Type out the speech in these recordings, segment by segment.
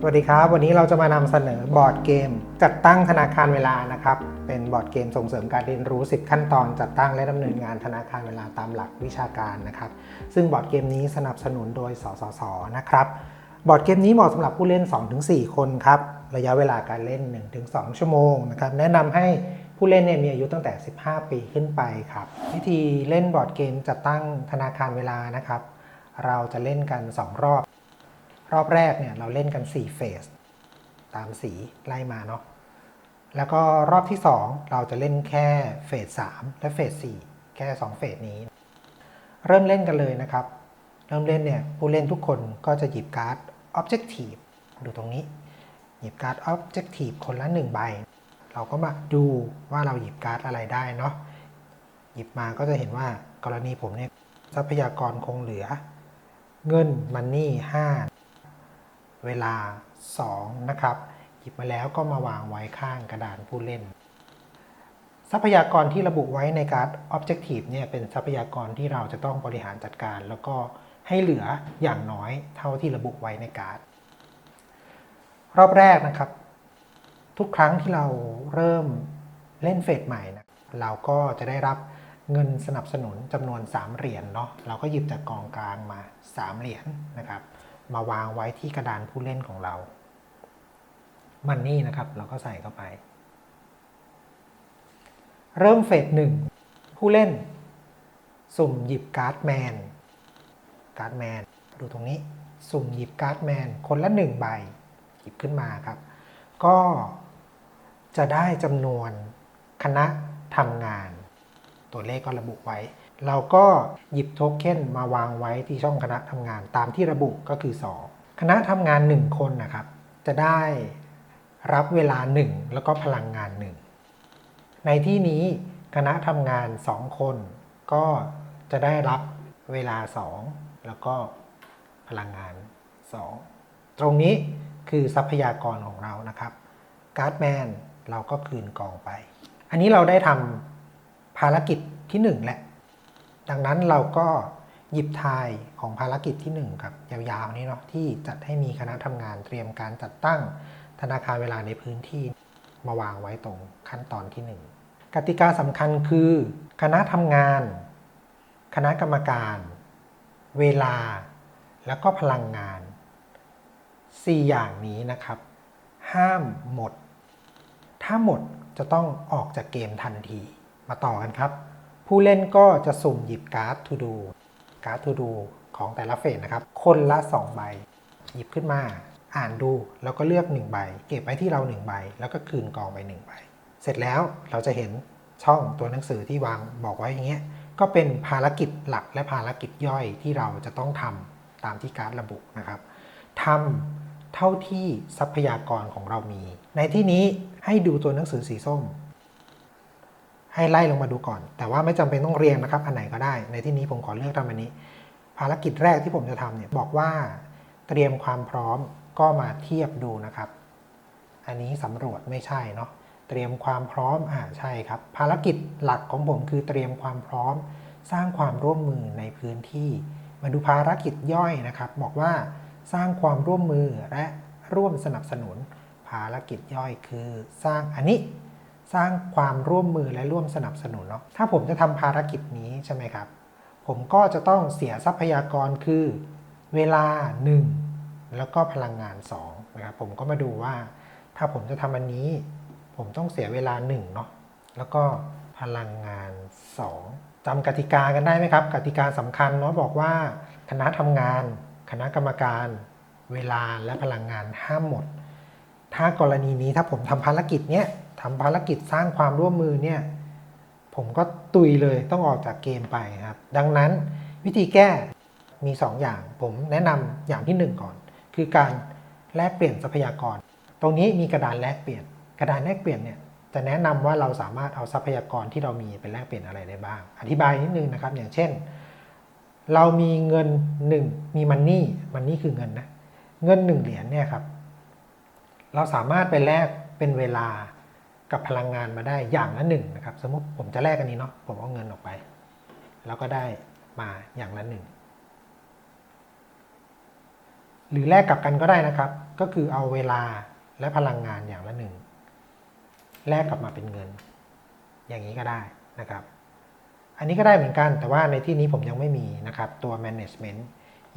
สวัสดีครับ วันนี้เราจะมานำเสนอบอร์ดเกม จัดตั้งธนาคารเวลานะครับ เป็นบอร์ดเกมส่งเสริมการเรียนรู้ 10 ขั้นตอนจัดตั้งและดำเนินงานธนาคารเวลาตามหลักวิชาการนะครับ ซึ่งบอร์ดเกมนี้สนับสนุนโดยสสสนะครับบอร์ดเกมนี้เหมาะสำหรับผู้เล่น 2-4 คนครับระยะเวลาการเล่น 1-2 ชั่วโมงนะครับแนะนำให้ผู้เล่นเนี่ยมีอายุตั้งแต่ 15 ปีขึ้นไปครับวิธีเล่นบอร์ดเกมจัดตั้งธนาคารเวลานะครับ เราจะเล่นกัน 2 รอบ รอบแรกเนี่ยเราเล่นกัน 4 เฟส ตามสีไล่มาเนาะแล้วก็รอบที่ 2 เราจะเล่นแค่เฟส 3 และเฟส 4 แค่ 2 เฟสนี้ เริ่มเล่นกันเลยนะครับ เริ่มเล่นเนี่ยผู้เล่นทุกคนก็จะหยิบการ์ด Objective ดูตรงนี้ หยิบการ์ด Objective คนละ 1 ใบ เราก็มาดูว่าเราหยิบการ์ดอะไรได้เนาะหยิบมาก็จะเห็นว่ากรณีผมเนี่ยทรัพยากรคงเหลือ เงินมันนี่5 เวลา 2 นะครับ หยิบมาแล้วก็มาวางไว้ข้างกระดานผู้เล่น ทรัพยากรที่ระบุไว้ในการ์ด Objective เนี่ยเป็นทรัพยากรที่เราจะต้องบริหารจัดการ แล้วก็ให้เหลืออย่างน้อยเท่าที่ระบุไว้ในการ์ดรอบแรกนะครับ ทุกครั้งที่เราเริ่มเล่นเฟสใหม่นะเราก็จะได้รับเงินสนับสนุนจำนวน 3 เหรียญเนาะเราก็หยิบจากกองกลางมา 3 เหรียญนะครับ มาวางไว้ที่กระดานผู้เล่นของเรา มันนี่นะครับ เราก็ใส่เข้าไป เริ่มเฟสหนึ่งผู้เล่น สุ่มหยิบการ์ดแมน การ์ดแมน ดูตรงนี้ สุ่มหยิบการ์ดแมน คนละหนึ่งใบ หยิบขึ้นมาครับ ก็จะได้จำนวนคณะทำงาน ตัวเลขก็ระบุไว้ เราก็หยิบโทเค็นมาวางไว้ที่ช่องคณะทำงานตามที่ระบุก็คือ 2 คณะทำงาน 1 คนนะครับ จะได้รับเวลา 1 แล้วก็พลังงาน 1 ในที่นี้คณะทำงาน 2 คน ก็จะได้รับเวลา 2 แล้วก็พลังงาน 2 ตรงนี้คือทรัพยากรของเรานะครับ การ์ดแมนเราก็คืนกองไป อันนี้เราได้ทำภารกิจที่ 1 แหละ ดังนั้นเราก็หยิบทายของภารกิจที่ 1 ครับ ยาวๆ นี้เนาะที่จัดให้มีคณะทำงานเตรียมการจัดตั้งธนาคารเวลาในพื้นที่มาวางไว้ตรงขั้นตอนที่ 1 กติกาสำคัญคือ คณะทำงาน คณะกรรมการ เวลา แล้วก็พลังงาน 4 อย่างนี้นะครับ ห้ามหมด ถ้าหมดจะต้องออกจากเกมทันทีมาต่อกันครับ ผู้เล่นก็จะสุ่มหยิบการ์ด to do การ์ด to do ของแต่ละเฟสนะครับ คนละ 2 ใบ หยิบขึ้นมา อ่านดูแล้วก็เลือก 1 ใบ เก็บไว้ที่เรา 1 ใบ แล้วก็คืนกองไป1ใบ เสร็จแล้วเราจะเห็นช่องตัวหนังสือที่วางบอกไว้อย่างเงี้ยก็เป็นภารกิจหลักและภารกิจย่อยที่เราจะต้องทำตามที่การ์ดระบุนะครับทำเท่าที่ทรัพยากรของเรามี ในที่นี้ให้ดูตัวหนังสือสีส้ม ให้ไล่ลงมาดูก่อน แต่ว่าไม่จำเป็นต้องเรียงนะครับ อันไหนก็ได้ ในที่นี้ผมขอเลือกทำอันนี้ ภารกิจแรกที่ผมจะทำเนี่ยบอกว่าเตรียมความพร้อมก็มาเทียบดูนะครับ อันนี้สำรวจไม่ใช่เนาะ เตรียมความพร้อม อ่าใช่ครับ ภารกิจหลักของผมคือเตรียมความพร้อม สร้างความร่วมมือในพื้นที่ มาดูภารกิจย่อยนะครับ บอกว่าสร้างความร่วมมือและร่วมสนับสนุน ภารกิจย่อยคือสร้างอันนี้ สร้างความร่วมมือและร่วมสนับสนุนเนาะถ้าผมจะทำภารกิจนี้ใช่ไหมครับ ผมก็จะต้องเสียทรัพยากรคือเวลา 1 แล้วก็พลังงาน2นะครับผมก็มาดูว่า ถ้าผมจะทำอันนี้ ผมต้องเสียเวลา1เนาะแล้วก็พลังงาน 2จำกติกากันได้ไหมครับ กติกาสำคัญเนาะบอกว่า คณะทำงาน คณะกรรมการ เวลาและพลังงานห้ามหมด ถ้ากรณีนี้ถ้าผมทำภารกิจเนี้ย ทำภารกิจสร้างความร่วมมือเนี่ยผมก็ตุยเลยต้องออกจากเกมไปครับ ดังนั้นวิธีแก้มี 2 อย่าง ผมแนะนำอย่างที่ 1 ก่อน คือการแลกเปลี่ยนทรัพยากร ตรงนี้มีกระดานแลกเปลี่ยน กระดานแลกเปลี่ยนเนี่ยจะแนะนำว่าเราสามารถเอาทรัพยากรที่เรามีไปแลกเปลี่ยนอะไรได้บ้าง อธิบายนิดนึงนะครับ อย่างเช่น เรามีเงิน 1 มีมันนี่มันนี่คือเงินนะ เงิน 1 เหรียญเนี่ยครับ เราสามารถไปแลกเป็นเวลา กับพลังงานมาได้อย่างละหนึ่งนะครับ สมมติผมจะแลกอันนี้เนาะผมเอาเงินออกไป แล้วก็ได้มาอย่างละหนึ่งหรือแลกกับกันก็ได้นะครับ ก็คือเอาเวลาและพลังงานอย่างละหนึ่งแลกกลับมาเป็นเงิน อย่างนี้ก็ได้นะครับ อันนี้ก็ได้เหมือนกันแต่ว่าในที่นี้ผมยังไม่มีนะครับ ตัว management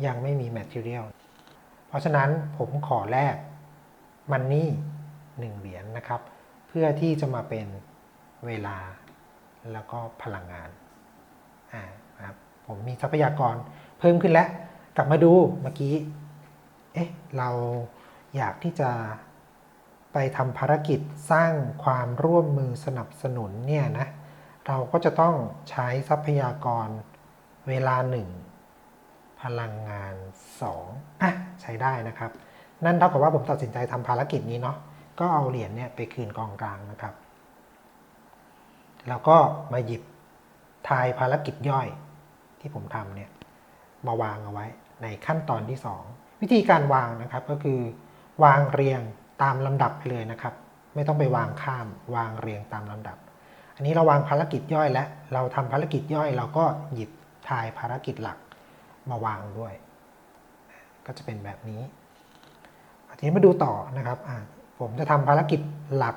ยังไม่มี material เพราะฉะนั้นผมขอแลกมันนี่หนึ่งเหรียญนะครับ เพื่อที่จะมาเป็นเวลาแล้วก็พลังงานอ่านะครับผมมีทรัพยากรเพิ่มขึ้นแล้ว กลับมาดูเมื่อกี้เอ๊ะเราอยากที่จะไปทำภารกิจสร้างความร่วมมือสนับสนุนเนี่ยนะเราก็จะต้องใช้ทรัพยากรเวลาหนึ่งพลังงาน2อะใช้ได้นะครับ นั่นเท่ากับว่าผมตัดสินใจทำภารกิจนี้เนาะ ก็เอาเหรียญเนี่ยไปคืนกองกลางนะครับ แล้วก็มาหยิบทายภารกิจย่อยที่ผมทำเนี่ยมาวางเอาไว้ในขั้นตอนที่ 2 วิธีการวางนะครับก็คือ วางเรียงตามลำดับไปเลยนะครับ ไม่ต้องไปวางข้ามวางเรียงตามลำดับ อันนี้เราวางภารกิจย่อยแล้วเราทำภารกิจย่อย เราก็หยิบทายภารกิจหลักมาวางด้วย ก็จะเป็นแบบนี้ทีนี้มาดูต่อนะครับ ผมจะทำภารกิจหลัก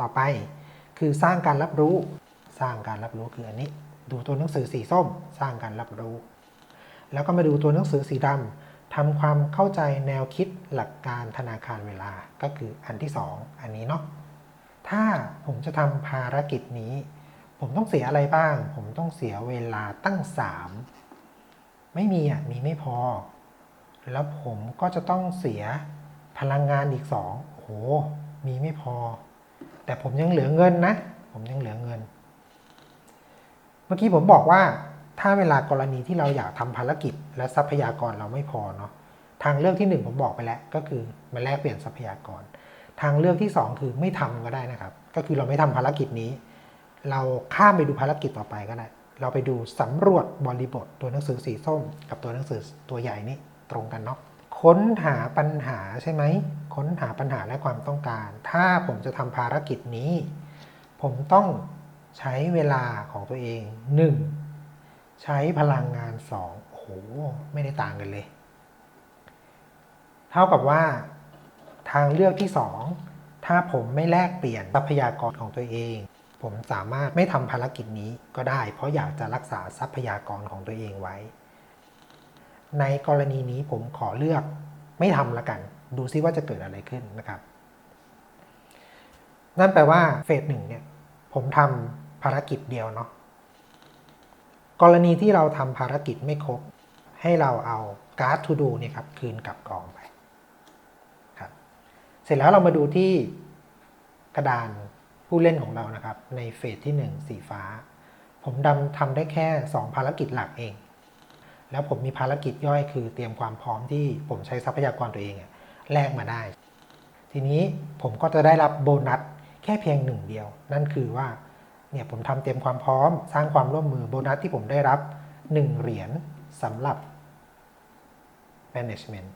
ต่อไป คือสร้างการรับรู้ สร้างการรับรู้คืออันนี้ ดูตัวหนังสือสีส้ม สร้างการรับรู้ แล้วก็มาดูตัวหนังสือสีดำทำความเข้าใจแนวคิดหลักการธนาคารเวลาก็คืออันที่ 2อันนี้เนาะถ้าผมจะทำภารกิจนี้ ผมต้องเสียอะไรบ้าง ผมต้องเสียเวลาตั้ง 3 ไม่มีอะมีไม่พอ แล้วผมก็จะต้องเสียพลังงานอีก 2 โอ้โห มีไม่พอ แต่ผมยังเหลือเงินนะ ผมยังเหลือเงิน เมื่อกี้ผมบอกว่าถ้าเวลากรณีที่เราอยากทำภารกิจ และทรัพยากรเราไม่พอเนาะทางเลือกที่ 1 ผมบอกไปแล้ว ก็คือมาแลกเปลี่ยนทรัพยากร ทางเลือกที่ 2 คือไม่ทำก็ได้นะครับ ก็คือเราไม่ทำภารกิจนี้ เราข้ามไปดูภารกิจต่อไปก็ได้เราไปดูสำรวจบริบทตัวหนังสือสีส้ม กับตัวหนังสือตัวใหญ่นี่ตรงกันเนาะค้นหาปัญหาใช่ไหม ค้นหาปัญหาและความต้องการ ถ้าผมจะทำภารกิจนี้ ผมต้องใช้เวลาของตัวเอง 1. ใช้พลังงาน 2 โอ้โห ไม่ได้ต่างกันเลย เท่ากับว่า ทางเลือกที่ 2 ถ้าผมไม่แลกเปลี่ยนทรัพยากรของตัวเอง ผมสามารถไม่ทำภารกิจนี้ก็ได้ เพราะอยากจะรักษาทรัพยากรของตัวเองไว้ ในกรณีนี้ผมขอเลือกไม่ทำละกัน ดูซิว่าจะเกิดอะไรขึ้นนะครับ นั่นแปลว่าเฟสหนึ่งเนี่ยผมทำภารกิจเดียวเนาะกรณีที่เราทำภารกิจไม่ครบ ให้เราเอาการ์ด to do เนี่ยครับคืนกลับกองไปครับเสร็จแล้วเรามาดูที่กระดานผู้เล่นของเรานะครับ ในเฟสที่ 1 สีฟ้า ผมดำทำได้แค่ 2 ภารกิจหลักเอง แล้วผมมีภารกิจย่อยคือเตรียมความพร้อมที่ผมใช้ทรัพยากรตัวเองอะ แลกมาได้ ทีนี้ผมก็จะได้รับโบนัสแค่เพียงหนึ่งเดียว นั่นคือว่าเนี่ยผมทำเตรียมความพร้อมสร้างความร่วมมือโบนัสที่ผมได้รับ 1 เหรียญสำหรับ management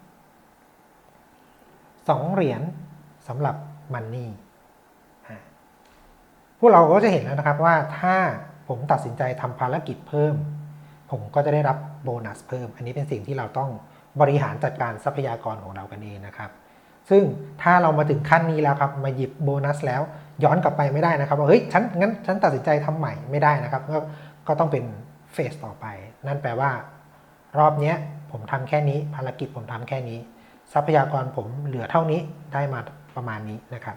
2 เหรียญสำหรับ money อะพวกเราก็จะเห็นแล้วนะครับว่าถ้าผมตัดสินใจทำภารกิจเพิ่ม ผมก็จะได้รับโบนัสเพิ่ม อันนี้เป็นสิ่งที่เราต้อง บริหารจัดการทรัพยากรของเรากันเองนะครับ ซึ่งถ้าเรามาถึงขั้นนี้แล้วครับ มาหยิบโบนัสแล้วย้อนกลับไปไม่ได้นะครับว่าเฮ้ยฉันงั้นฉันตัดสินใจทำใหม่ไม่ได้นะครับ ก็ก็ต้องเป็นเฟสต่อไป นั่นแปลว่า รอบนี้ผมทำแค่นี้ ภารกิจผมทำแค่นี้ ทรัพยากรผมเหลือเท่านี้ได้มาประมาณนี้นะครับ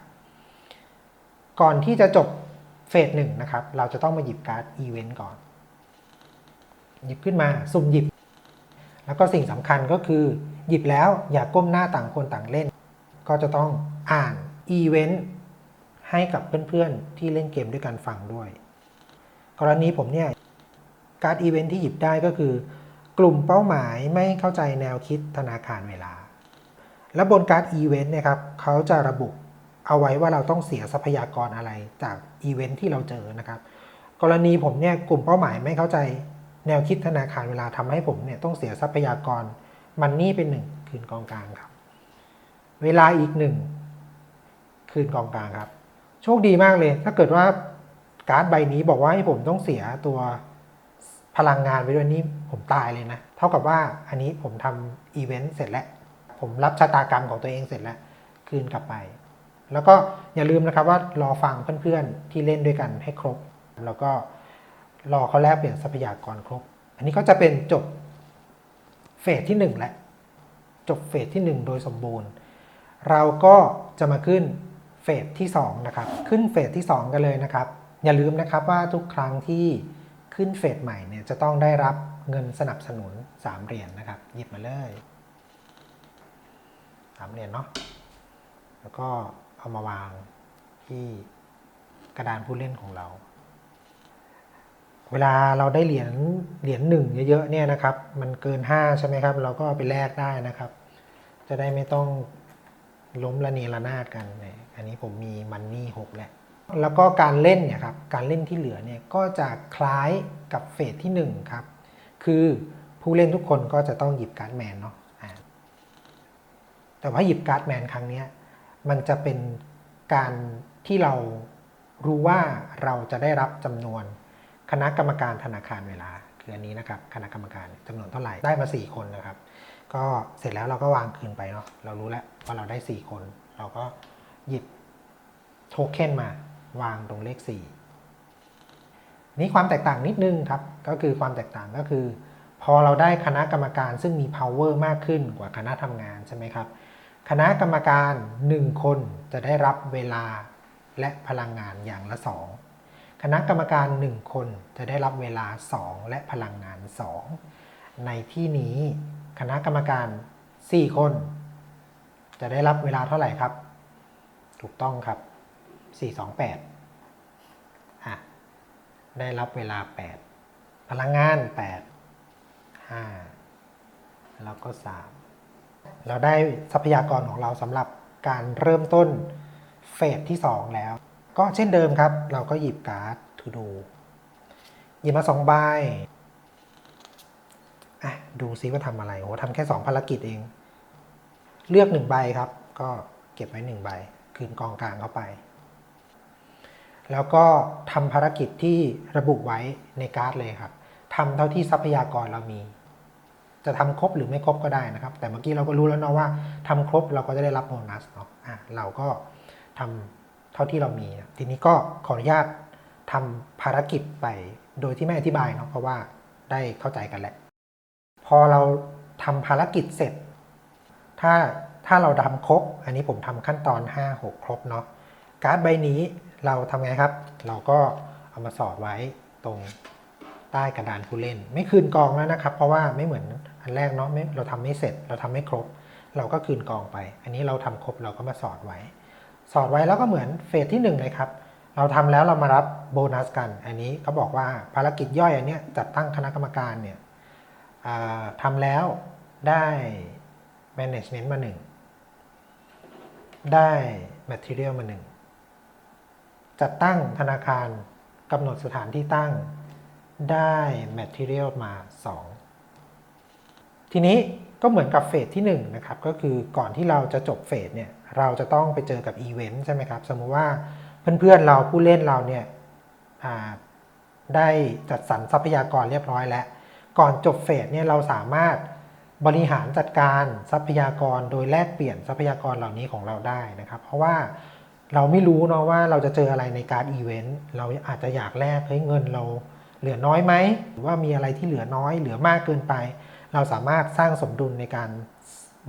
ก่อนที่จะจบเฟสหนึ่งนะครับ เราจะต้องมาหยิบการ์ดอีเวนต์ก่อน หยิบขึ้นมาสุ่มหยิบ แล้วก็สิ่งสำคัญก็คือหยิบแล้วอย่าก้มหน้าต่างคนต่างเล่น ก็จะต้องอ่านอีเวนต์ให้กับเพื่อนๆ ที่เล่นเกมด้วยกันฟังด้วย กรณีผมเนี่ย การ์ดอีเวนต์ที่หยิบได้ก็คือ กลุ่มเป้าหมายไม่เข้าใจแนวคิดธนาคารเวลา และบนการ์ดอีเวนต์นะครับเขาจะระบุเอาไว้ว่าเราต้องเสียทรัพยากรอะไรจากอีเวนต์ที่เราเจอนะครับ กรณีผมเนี่ยกลุ่มเป้าหมายไม่เข้าใจ แนวคิดธนาคารเวลาทำให้ผมเนี่ยต้องเสียทรัพยากรมันนี่เป็นหนึ่งคืนกองกลางครับ เวลาอีกหนึ่งคืนกองกลางครับ โชคดีมากเลย ถ้าเกิดว่าการ์ดใบนี้บอกว่าให้ผมต้องเสียตัวพลังงานไปด้วยนี่ผมตายเลยนะ เท่ากับว่าอันนี้ผมทำอีเวนต์เสร็จแล้ว ผมรับชะตากรรมของตัวเองเสร็จแล้ว คืนกลับไป แล้วก็อย่าลืมนะครับว่ารอฟังเพื่อนๆที่เล่นด้วยกันให้ครบ แล้วก็ รอเขาแลกเปลี่ยนทรัพยากรครบ อันนี้ก็จะเป็นจบเฟสที่หนึ่งแล้วจบเฟสที่หนึ่งโดยสมบูรณ์ เราก็จะมาขึ้นเฟสที่สองนะครับ ขึ้นเฟสที่สองกันเลยนะครับ อย่าลืมนะครับว่าทุกครั้งที่ขึ้นเฟสใหม่เนี่ยจะต้องได้รับเงินสนับสนุน 3 เหรียญนนะครับ หยิบมาเลยสามเหรียญเนาะ แล้วก็เอามาวางที่กระดานผู้เล่นของเรา เวลาเราได้เหรียญเหรียญหนึ่งเยอะๆเนี่ยนะครับ มันเกิน 5 ใช่ไหมครับ เราก็ไปแลกได้นะครับ จะได้ไม่ต้องล้มละเนระนาดกัน อันนี้ผมมีมันนี่หกแหละ แล้วก็การเล่นเนี่ยครับ การเล่นที่เหลือเนี่ยก็จะคล้ายกับเฟสที่ 1 ครับ คือผู้เล่นทุกคนก็จะต้องหยิบการ์ดแมนเนาะแต่ว่าหยิบการ์ดแมนครั้งนี้มันจะเป็นการที่เรารู้ว่าเราจะได้รับจำนวน คณะกรรมการธนาคารเวลาคืออันนี้นะครับคณะกรรมการจำนวนเท่าไหร่ได้มา 4 คนนะครับ ก็เสร็จแล้วเราก็วางคืนไปเนาะเรารู้แล้วว่าเราได้ 4 คน เราก็หยิบโทเค็นมาวางตรงเลข 4 นี่ความแตกต่างนิดนึงครับ ก็คือความแตกต่างก็คือ พอเราได้คณะกรรมการซึ่งมี power มากขึ้นกว่าคณะทำงานใช่ไหมครับ คณะกรรมการ 1 คนจะได้รับเวลาและพลังงานอย่างละ 2 คณะกรรมการ 1 คนจะได้รับเวลา 2 และพลังงาน 2 ในที่นี้คณะกรรมการ 4 คน จะได้รับเวลาเท่าไหร่ครับ ถูกต้องครับ 4 2 8อะได้รับเวลา 8 พลังงาน 8 5 แล้วก็ 3 เราได้ทรัพยากรของเราสำหรับการเริ่มต้นเฟสที่ 2 แล้ว ก็เช่นเดิมครับ เราก็หยิบการ์ดทูดูหยิบมา2ใบอะดูซิว่าทำอะไรโอ้ทำแค่2ภารกิจเอง เลือก1ใบครับ ก็เก็บไว้1ใบ คืนกองกลางเข้าไป แล้วก็ทำภารกิจที่ระบุไว้ในการ์ดเลยครับทำเท่าที่ทรัพยากรเรามี จะทำครบหรือไม่ครบก็ได้นะครับ แต่เมื่อกี้เราก็รู้แล้วเนาะว่าทำครบเราก็จะได้รับโบนัสเนาะอะเราก็ทำ เท่าที่เรามี ทีนี้ก็ขออนุญาตทำภารกิจไปโดยที่ไม่อธิบายเนาะเพราะว่าได้เข้าใจกันแหละ พอเราทำภารกิจเสร็จ ถ้าถ้าเราทำครบ อันนี้ผมทำขั้นตอน 5 6 ครบเนาะการ์ดใบนี้เราทำไงครับ เราก็เอามาสอดไว้ตรงใต้กระดานผู้เล่น ไม่คืนกองแล้วนะครับ เพราะว่าไม่เหมือนอันแรกเนาะเราทำไม่เสร็จ เราทำไม่ครบ เราก็คืนกองไป อันนี้เราทำครบเราก็มาสอดไว้ สอดไว้แล้วก็เหมือนเฟสที่ 1 เลยครับ เราทำแล้วเรามารับโบนัสกัน อันนี้เขาบอกว่าภารกิจย่อยอันเนี้ยจัดตั้งคณะกรรมการเนี่ยทำแล้วได้ management มา 1 ได้ material มา 1 จัดตั้งธนาคารกำหนดสถานที่ตั้งได้ material มา 2 ทีนี้ก็เหมือนกับเฟสที่ 1 นะครับ ก็คือก่อนที่เราจะจบเฟสเนี่ย เราจะต้องไปเจอกับอีเวนต์ใช่ไหมครับ สมมุติว่าเพื่อนๆเราผู้เล่นเราเนี่ยได้จัดสรรทรัพยากรเรียบร้อยแล้ว ก่อนจบเฟสเนี่ยเราสามารถบริหารจัดการทรัพยากรโดยแลกเปลี่ยนทรัพยากรเหล่านี้ของเราได้นะครับ เพราะว่าเราไม่รู้เนาะว่าเราจะเจออะไรในการอีเวนต์เราอาจจะอยากแลกเฮ้ยเงินเราเหลือน้อยไหมหรือว่ามีอะไรที่เหลือน้อย เหลือมากเกินไป เราสามารถสร้างสมดุลในการ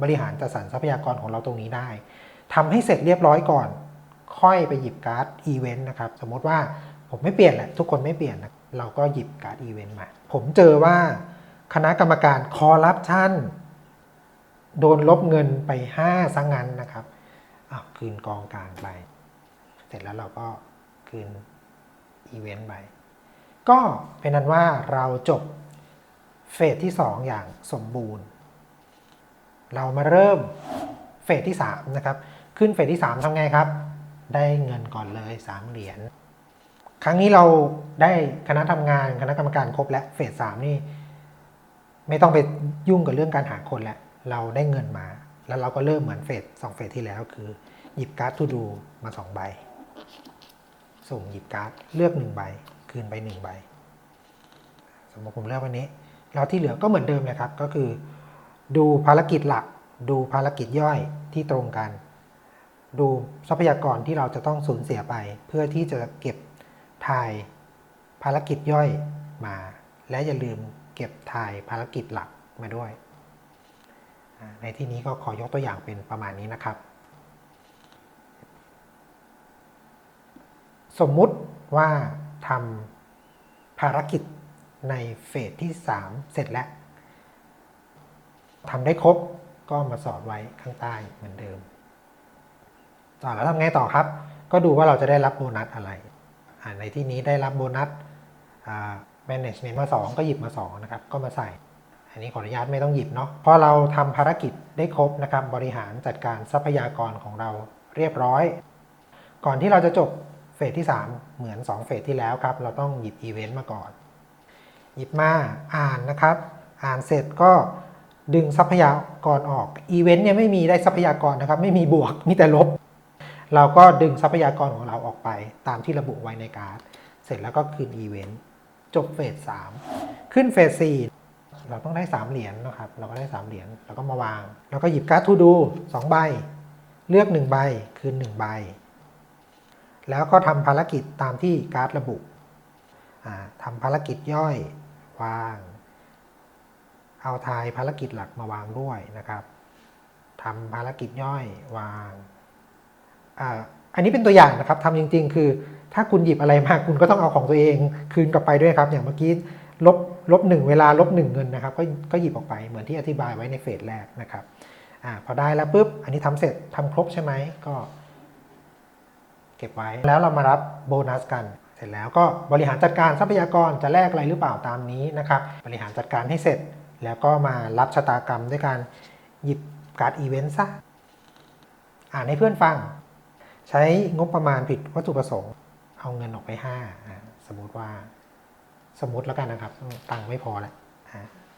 บริหารจัดสรรทรัพยากรของเราตรงนี้ได้ ทำให้เสร็จเรียบร้อยก่อน ค่อยไปหยิบการ์ดอีเวนต์นะครับ สมมติว่าผมไม่เปลี่ยนแหละ ทุกคนไม่เปลี่ยนนะเราก็หยิบการ์ดอีเวนต์มา ผมเจอว่าคณะกรรมการคอร์รัปชันโดนลบเงินไป5ซังงั้นนะครับอ้าวคืนกองกลางไป เสร็จแล้วเราก็คืนอีเวนต์ไป ก็เป็นนั้นว่าเราจบเฟสที่ 2 อย่างสมบูรณ์ เรามาเริ่มเฟสที่ 3 นะครับ ขึ้นเฟสที่ 3ทำไงครับ ได้เงินก่อนเลย 3 เหรียญ ครั้งนี้เราได้คณะทำงานคณะกรรมการครบแล้วเฟสสามนี่ไม่ต้องไปยุ่งกับเรื่องการหาคนแล้วเราได้เงินมา แล้วเราก็เริ่มเหมือนเฟสสองเฟสที่แล้วคือ หยิบการ์ดทูดูมาสองใบ ส่งหยิบการ์ดเลือกหนึ่งใบ คืนไปหนึ่งใบ สมมติผมเลือกวันนี้แล้วที่เหลือก็เหมือนเดิมเลยครับ ก็คือ ดูภารกิจหลัก ดูภารกิจย่อยที่ตรงกัน ดูทรัพยากรที่เราจะต้องสูญเสียไป เพื่อที่จะเก็บถ่ายภารกิจย่อยมา และอย่าลืมเก็บถ่ายภารกิจหลักมาด้วย ในที่นี้ก็ขอยกตัวอย่างเป็นประมาณนี้นะครับ สมมุติว่าทำภารกิจในเฟสที่ 3 เสร็จแล้วทำได้ครบก็มาสอดไว้ข้างใต้เหมือนเดิม ต่อแล้วทำไงต่อครับ ก็ดูว่าเราจะได้รับโบนัสอะไร ในที่นี้ได้รับโบนัส management มา 2 ก็หยิบมา 2 นะครับ ก็มาใส่ อันนี้ขออนุญาตไม่ต้องหยิบเนาะพอเราทำภารกิจได้ครบนะครับ บริหารจัดการทรัพยากรของเราเรียบร้อย ก่อนที่เราจะจบเฟสที่ 3 เหมือน 2 เฟสที่แล้วครับ เราต้องหยิบอีเวนต์มาก่อน หยิบมาอ่านนะครับ อ่านเสร็จก็ดึงทรัพยากรออก อีเวนต์เนี่ยไม่มีได้ทรัพยากรนะครับ ไม่มีบวก มีแต่ลบ เราก็ดึงทรัพยากรของเราออกไปตามที่ระบุไว้ในการ์ด เสร็จแล้วก็คืนอีเวนต์จบเฟส3ขึ้นเฟส4เราต้องได้ 3 เหรียญนะครับ เราก็ได้ 3 เหรียญแล้วก็มาวาง แล้วก็หยิบการ์ดทูดู2ใบ เลือก 1 ใบ คืน 1 ใบ แล้วก็ทำภารกิจตามที่การ์ดระบุทำภารกิจย่อยวาง เอาทายภารกิจหลักมาวางด้วยนะครับทำภารกิจย่อยวาง อันนี้เป็นตัวอย่างนะครับทำจริง ๆ คือ ถ้าคุณหยิบอะไรมาคุณก็ต้องเอาของตัวเองคืนกลับไปด้วยครับ อย่างเมื่อกี้ลบลบหนึ่งเวลาลบหนึ่งเงินนะครับก็ก็หยิบออกไปเหมือนที่อธิบายไว้ในเฟสแรกนะครับอพอได้แล้วปุ๊บอันนี้ทำเสร็จทำครบใช่ไหมก็ เก็บไว้แล้วเรามารับโบนัสกัน เสร็จแล้วก็บริหารจัดการทรัพยากรจะแลกอะไรหรือเปล่าตามนี้นะครับ บริหารจัดการให้เสร็จ แล้วก็มารับชะตากรรมด้วยการหยิบการ์ดอีเวนต์ซะอ่านให้เพื่อนฟัง ใช้งบประมาณผิดวัตถุประสงค์ เอาเงินออกไป5อ่าสมมติว่าสมมติแล้วกันนะครับ ตังค์ไม่พอแล้ว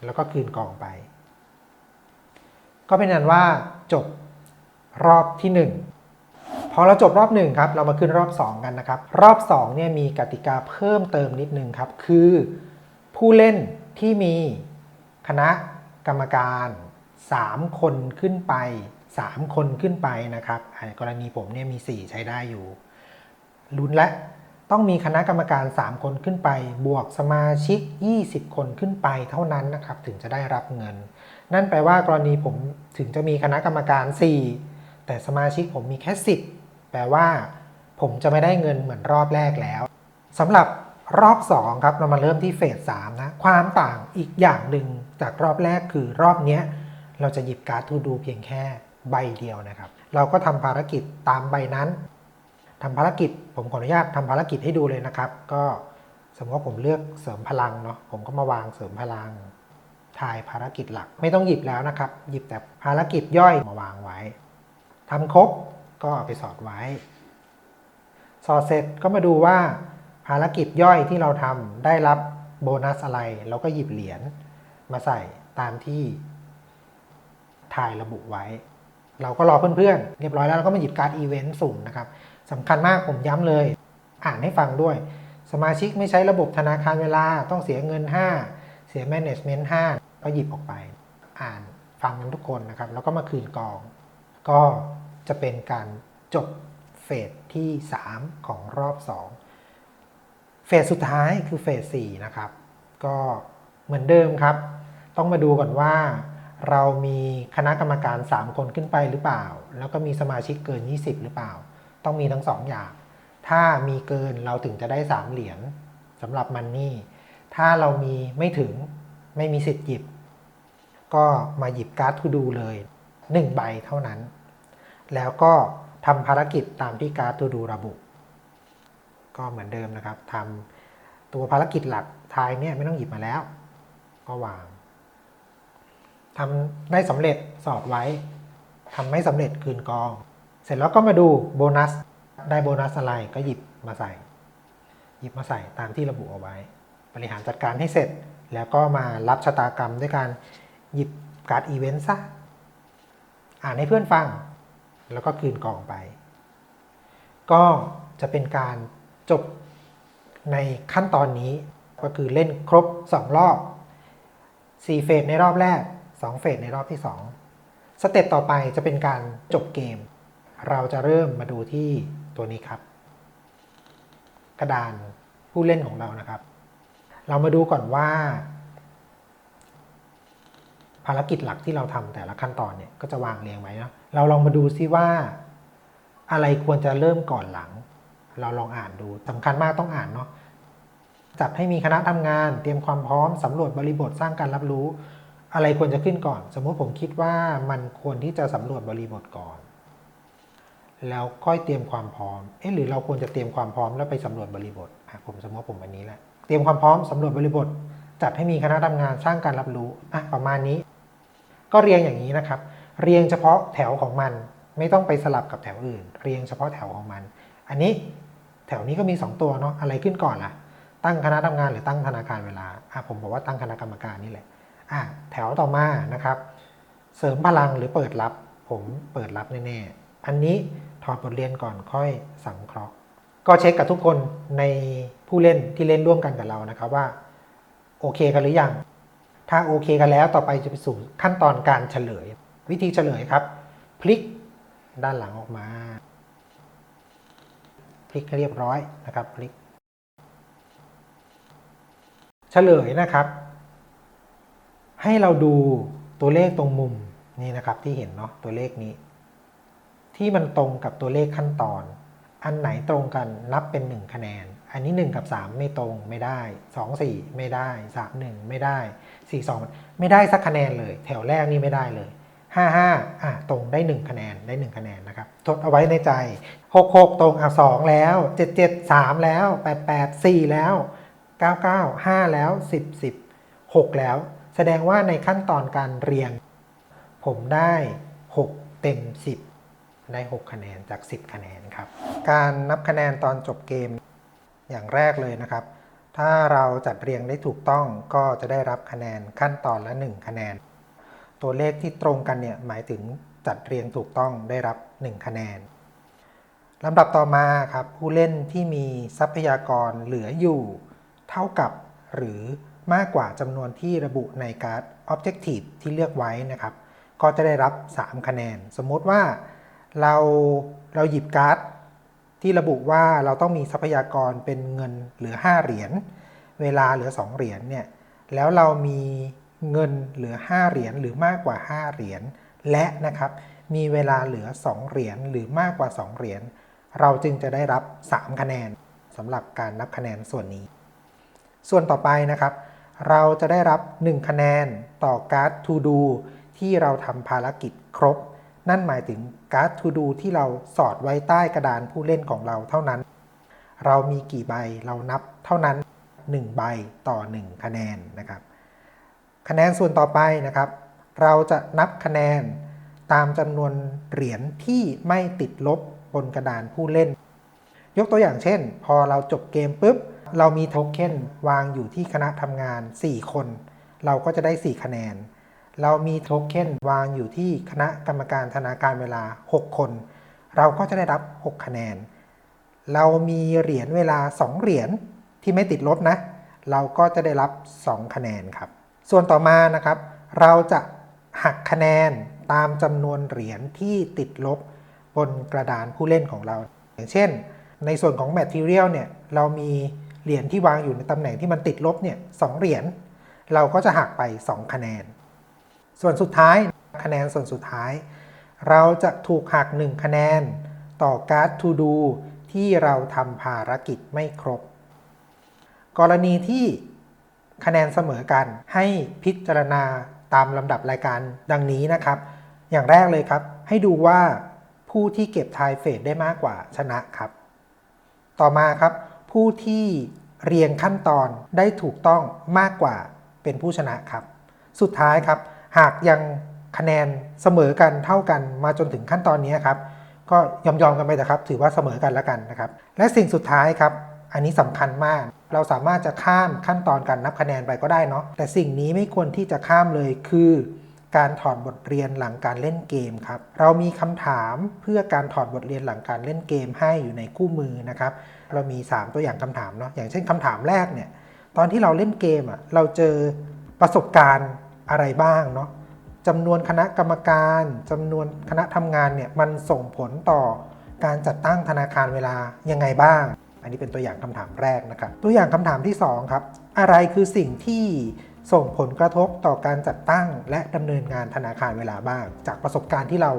แล้วก็คืนกล่องไป ก็เป็นนั้นว่าจบรอบที่ 1 พอเราจบรอบหนึ่งครับ เรามาขึ้นรอบ 2 กันนะครับ รอบ2เนี่ยมีกติกาเพิ่มเติมนิดนึงครับ คือผู้เล่นที่มีคณะกรรมการ 3 คนขึ้นไป 3 คนขึ้นไปนะครับกรณีผมเนี่ยมี 4 ใช้ได้อยู่ลุ้นและต้องมีคณะกรรมการ 3 คนขึ้นไป บวกสมาชิก 20 คนขึ้นไปเท่านั้นนะครับถึงจะได้รับเงิน นั่นแปลว่ากรณีผมถึงจะมีคณะกรรมการ 4 แต่สมาชิกผมมีแค่ 10 แปลว่า ผมจะไม่ได้เงินเหมือนรอบแรกแล้วสำหรับรอบ 2 ครับเรามาเริ่มที่เฟส3นะความต่างอีกอย่างหนึ่งจากรอบแรกคือรอบนี้เราจะหยิบการ์ดทูดูเพียงแค่ ใบเดียวนะครับ เราก็ทำภารกิจตามใบนั้นทำภารกิจผมขออนุญาตทำภารกิจให้ดูเลยนะครับ ก็สมมติว่าผมเลือกเสริมพลังเนาะผมก็มาวางเสริมพลังถ่ายภารกิจหลักไม่ต้องหยิบแล้วนะครับ หยิบแต่ภารกิจย่อยมาวางไว้ทำครบก็เอาไปสอดไว้ สอดเสร็จก็มาดูว่าภารกิจย่อยที่เราทำได้รับโบนัสอะไรเราก็หยิบเหรียญมาใส่ตามที่ถ่ายระบุไว้ เราก็รอเพื่อนๆ เรียบร้อยแล้วเราก็มาหยิบการ์ดอีเวนต์สุ่มนะครับสำคัญมากผมย้ำเลย อ่านให้ฟังด้วย สมาชิกไม่ใช้ระบบธนาคารเวลาต้องเสียเงิน 5 เสีย management 5 ก็หยิบออกไป อ่านฟังกันทุกคนนะครับ แล้วก็มาคืนกอง ก็จะเป็นการจบเฟสที่ 3 ของรอบ 2 เฟสสุดท้ายคือเฟส4นะครับ ก็เหมือนเดิมครับ ต้องมาดูก่อนว่า เรามีคณะกรรมการ 3 คนขึ้นไปหรือเปล่า แล้วก็มีสมาชิกเกิน 20 หรือเปล่า ต้องมีทั้ง2ออย่าง ถ้ามีเกินเราถึงจะได้ 3 เหรียญสำหรับมันนี่ ถ้าเรามีไม่ถึงไม่มีสิทธิ์หยิบ ก็มาหยิบการ์ดทูดูเลย 1 ใบเท่านั้น แล้วก็ทำภารกิจตามที่การ์ดทูดูระบุ ก็เหมือนเดิมนะครับทำตัวภารกิจหลักทายเนี่ยไม่ต้องหยิบมาแล้ว ก็วาง ทำได้สำเร็จสอดไว้ทำไม่สำเร็จคืนกอง เสร็จแล้วก็มาดูโบนัส ได้โบนัสอะไรก็หยิบมาใส่ หยิบมาใส่ตามที่ระบุเอาไว้ บริหารจัดการให้เสร็จ แล้วก็มารับชะตากรรมด้วยการหยิบการ์ดอีเวนต์ซะ อ่านให้เพื่อนฟัง แล้วก็คืนกองไป ก็จะเป็นการจบในขั้นตอนนี้ก็คือเล่นครบ 2 รอบ4เฟสในรอบแรก 2 เฟสในรอบที่ 2 สเต็ปต่อไปจะเป็นการจบเกม เราจะเริ่มมาดูที่ตัวนี้ครับ กระดานผู้เล่นของเรานะครับ เรามาดูก่อนว่า ภารกิจหลักที่เราทำแต่ละขั้นตอนเนี่ยก็จะวางเรียงไว้นะเราลองมาดูซิว่า อะไรควรจะเริ่มก่อนหลัง เราลองอ่านดูสำคัญมากต้องอ่านเนาะจัดให้มีคณะทำงาน เตรียมความพร้อมสำรวจบริบทสร้างการรับรู้ อะไรควรจะขึ้นก่อน สมมุติผมคิดว่ามันควรที่จะสำรวจบริบทก่อน แล้วค่อยเตรียมความพร้อม เอ๊ะหรือเราควรจะเตรียมความพร้อมแล้วไปสำรวจบริบทอะผมสมมติผมอันนี้แหละ เตรียมความพร้อมสำรวจบริบท จัดให้มีคณะทำงานสร้างการรับรู้อะประมาณนี้ ก็เรียงอย่างนี้นะครับ เรียงเฉพาะแถวของมัน ไม่ต้องไปสลับกับแถวอื่น เรียงเฉพาะแถวของมัน อันนี้แถวนี้ก็มี 2 ตัวเนาะอะไรขึ้นก่อนล่ะ ตั้งคณะทำงานหรือตั้งธนาคารเวลาอะผมบอกว่าตั้งคณะกรรมการนี่แหละ อะแถวต่อมานะครับ เสริมพลังหรือเปิดรับ ผมเปิดรับแน่ๆ อันนี้ถอดบทเรียนก่อนค่อยสังเคราะห์ ก็เช็คกับทุกคนในผู้เล่นที่เล่นร่วมกันกับเรานะครับว่า โอเคกันหรือยัง ถ้าโอเคกันแล้วต่อไปจะไปสู่ขั้นตอนการเฉลย วิธีเฉลยครับ พลิกด้านหลังออกมา พลิกให้เรียบร้อยนะครับ พลิก เฉลยนะครับ ให้เราดูตัวเลขตรงมุมนี่นะครับที่เห็นเนาะตัวเลขนี้ ที่มันตรงกับตัวเลขขั้นตอน อันไหนตรงกันนับเป็น 1 คะแนน อันนี้ 1 กับ 3 ไม่ตรงไม่ได้ 2 4 ไม่ได้ 3 1 ไม่ได้ 4 2 ไม่ได้สักคะแนนเลย แถวแรกนี่ไม่ได้เลย5 5อะตรงได้ 1 คะแนนได้ 1 คะแนนนะครับทดเอาไว้ในใจ 6 6 ตรงอะ2แล้ว 7 7 3 แล้ว 8 8 4 แล้ว 9 9 5 แล้ว 10 10 6 แล้ว แสดงว่าในขั้นตอนการเรียง ผมได้ 6 เต็ม 10 ได้ 6 คะแนนจาก 10 คะแนนครับ การนับคะแนนตอนจบเกมอย่างแรกเลยนะครับ ถ้าเราจัดเรียงได้ถูกต้องก็จะได้รับคะแนนขั้นตอนละ 1 คะแนน ตัวเลขที่ตรงกันเนี่ยหมายถึงจัดเรียงถูกต้องได้รับ 1 คะแนนลำดับต่อมาครับผู้เล่นที่มีทรัพยากรเหลืออยู่ เท่ากับหรือ มากกว่าจำนวนที่ระบุในการ์ด Objective ที่เลือกไว้นะครับ ก็จะได้รับ 3 คะแนน สมมติว่าเราเราหยิบการ์ดที่ระบุว่าเราต้องมีทรัพยากรเป็นเงินเหลือ 5 เหรียญ เวลาเหลือ 2 เหรียญเนี่ย แล้วเรามีเงินเหลือ 5 เหรียญหรือมากกว่า 5 เหรียญ และนะครับ มีเวลาเหลือ 2 เหรียญหรือมากกว่า 2 เหรียญ เราจึงจะได้รับ 3 คะแนนสำหรับการนับคะแนนส่วนนี้ ส่วนต่อไปนะครับ เราจะได้รับ 1 คะแนนต่อการ์ด To Do ที่เราทำภารกิจครบ นั่นหมายถึงการ์ด To Do ที่เราสอดไว้ใต้กระดานผู้เล่นของเราเท่านั้น เรามีกี่ใบเรานับเท่านั้น 1 ใบต่อ 1 คะแนนนะครับ คะแนนส่วนต่อไปนะครับ เราจะนับคะแนนตามจำนวนเหรียญที่ไม่ติดลบบนกระดานผู้เล่น ยกตัวอย่างเช่น พอเราจบเกมปุ๊บ เรามีโทเค็นวางอยู่ที่คณะทำงาน 4 คน เราก็จะได้ 4 คะแนน เรามีโทเค็นวางอยู่ที่คณะกรรมการธนาคารเวลา 6 คน เราก็จะได้รับ 6 คะแนน เรามีเหรียญเวลา 2 เหรียญที่ไม่ติดลบนะ เราก็จะได้รับ 2 คะแนนครับ ส่วนต่อมานะครับ เราจะหักคะแนนตามจำนวนเหรียญที่ติดลบบนกระดานผู้เล่นของเรา อย่างเช่น ในส่วนของ Material เนี่ยเรามี เหรียญที่วางอยู่ในตำแหน่งที่มันติดลบเนี่ยสเหรียญเราก็จะหักไป 2 คะแนน ส่วนสุดท้ายคะแนนส่วนสุดท้าย เราจะถูกหัก 1 คะแนน ต่อการ์ด To Do ที่เราทำภารกิจไม่ครบ กรณีที่คะแนนเสมอกันให้พิจารณาตามลำดับรายการดังนี้นะครับ อย่างแรกเลยครับ ให้ดูว่าผู้ที่เก็บทายเฟสได้มากกว่าชนะครับ ต่อมาครับ ผู้ที่เรียงขั้นตอนได้ถูกต้องมากกว่าเป็นผู้ชนะครับ สุดท้ายครับ หากยังคะแนนเสมอกันเท่ากันมาจนถึงขั้นตอนนี้ครับก็ยอมยอมๆกันไปนะครับ ถือว่าเสมอกันแล้วกันนะครับ และสิ่งสุดท้ายครับ อันนี้สำคัญมาก เราสามารถจะข้ามขั้นตอนการนับคะแนนไปก็ได้เนาะแต่สิ่งนี้ไม่ควรที่จะข้ามเลยคือ การถอดบทเรียนหลังการเล่นเกมครับ เรามีคำถามเพื่อการถอดบทเรียนหลังการเล่นเกมให้อยู่ในคู่มือนะครับ เรามี 3 ตัวอย่างคำถามเนาะอย่างเช่นคำถามแรกเนี่ยตอนที่เราเล่นเกมอะเราเจอประสบการณ์อะไรบ้างเนาะจำนวนคณะกรรมการจำนวนคณะทำงานเนี่ยมันส่งผลต่อการจัดตั้งธนาคารเวลายังไงบ้าง อันนี้เป็นตัวอย่างคำถามแรกนะครับ ตัวอย่างคำถามที่สองครับ อะไรคือสิ่งที่ส่งผลกระทบต่อการจัดตั้ง และดำเนินงานธนาคารเวลาบ้าง จากประสบการณ์ที่เรา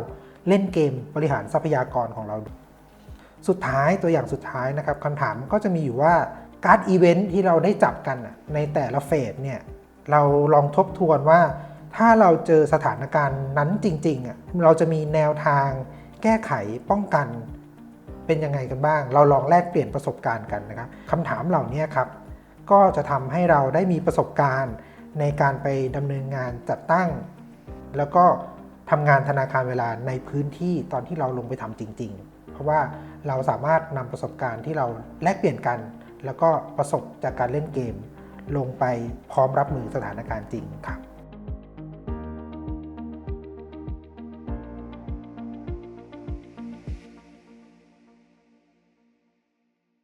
เล่นเกมบริหารทรัพยากรของเรา สุดท้ายตัวอย่างสุดท้ายนะครับคำถามก็จะมีอยู่ว่าการ์ดอีเวนท์ที่เราได้จับกันในแต่ละเฟสเนี่ยเราลองทบทวนว่า ถ้าเราเจอสถานการณ์นั้นจริงๆอะเราจะมีแนวทางแก้ไขป้องกันเป็นยังไงกันบ้าง เราลองแลกเปลี่ยนประสบการณ์กันนะครับคำถามเหล่านี้ครับ ก็จะทำให้เราได้มีประสบการณ์ในการไปดำเนินงานจัดตั้ง แล้วก็ทำงานธนาคารเวลาในพื้นที่ตอนที่เราลงไปทำจริง ๆ เพราะว่าเราสามารถนำประสบการณ์ที่เราแลกเปลี่ยนกัน แล้วก็ประสบจากการเล่นเกม ลงไปพร้อมรับมือสถานการณ์จริงครับ